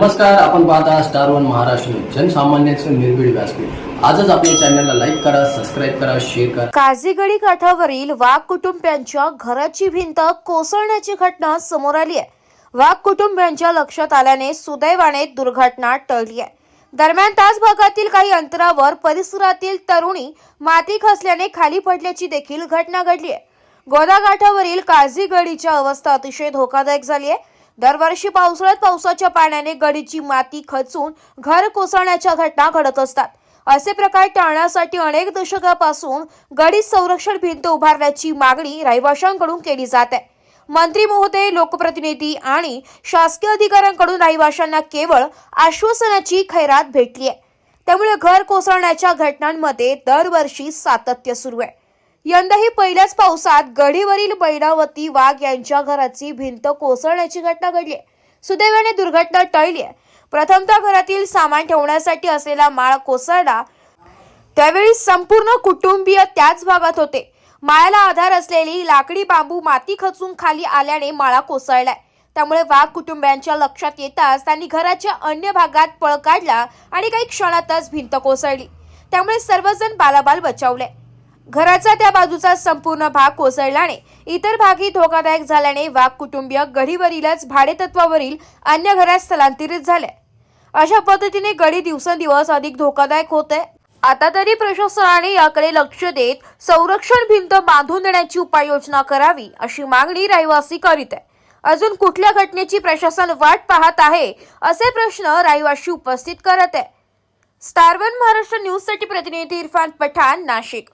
नमस्कार आपण पाहता स्टार वन महाराष्ट्र जनसामान्यांचं निर्भीड व्यासपीठ. आजच आपल्या चॅनलला लाईक करा सबस्क्राईब करा शेअर करा. काझीगडी काठावरील वाघ कुटुंबियांच्या घराची भिंत कोसळण्याची घटना समोर आली आहे. वाघ कुटुंबियांच्या लक्षात आल्याने सुदैवाने दुर्घटना टळली आहे. दरम्यान तास भागातील काही अंतरावर परिसरातील तरुणी माती खसल्याने खाली पडल्याची देखील घटना घडली आहे. गोदाघाटावरील काझीगडीच्या अवस्था अतिशय धोकादायक झाली आहे. दरवर्षी पावसाळ्यात पावसाच्या पाण्याने गडीची माती खचून घर कोसळण्याच्या घटना घडत असतात. असे प्रकार टाळण्यासाठी अनेक दशकापासून गडी संरक्षण भिंत उभारण्याची मागणी रहिवाशांकडून केली जात आहे. मंत्री महोदय लोकप्रतिनिधी आणि शासकीय अधिकाऱ्यांकडून रहिवाशांना केवळ आश्वासनाची खैरात भेटली आहे. त्यामुळे घर कोसळण्याच्या घटनांमध्ये दरवर्षी सातत्य सुरू आहे. यंदाही पहिल्याच पावसात गडीवरील बैरावती वाघ यांच्या घराची भिंत कोसळण्याची घटना घडली आहे. सुदैवाने दुर्घटना टळली आहे. प्रथमतः घरातील सामान ठेवण्यासाठी असलेला माळ कोसळला. त्यावेळी संपूर्ण कुटुंबीय त्याच भागात होते. माळ्याला आधार असलेली लाकडी बांबू माती खचून खाली आल्याने माळा कोसळलाय. त्यामुळे वाघ कुटुंबियांच्या लक्षात येताच त्यांनी घराच्या अन्य भागात पळ काढला आणि काही क्षणातच भिंत कोसळली. त्यामुळे सर्वजण बालाबाल बचावले. घराचा त्या बाजूचा संपूर्ण भाग कोसळल्याने इतर भागही धोकादायक झाल्याने वाघ कुटुंबीय गढीवरीलच भाडेतत्वावरील अन्य घरात स्थलांतरित झाले. अशा पद्धतीने गडी दिवसेंदिवस अधिक धोकादायक होत. आहे आता तरी प्रशासनाने याकडे लक्ष देत संरक्षण भिंत बांधून देण्याची उपाययोजना करावी अशी मागणी रहिवासी करीत आहे. अजून कुठल्या घटनेची प्रशासन वाट पाहत आहे असे प्रश्न रहिवासी उपस्थित करत आहे. स्टार वन महाराष्ट्र न्यूजसाठी प्रतिनिधी इरफान पठाण नाशिक.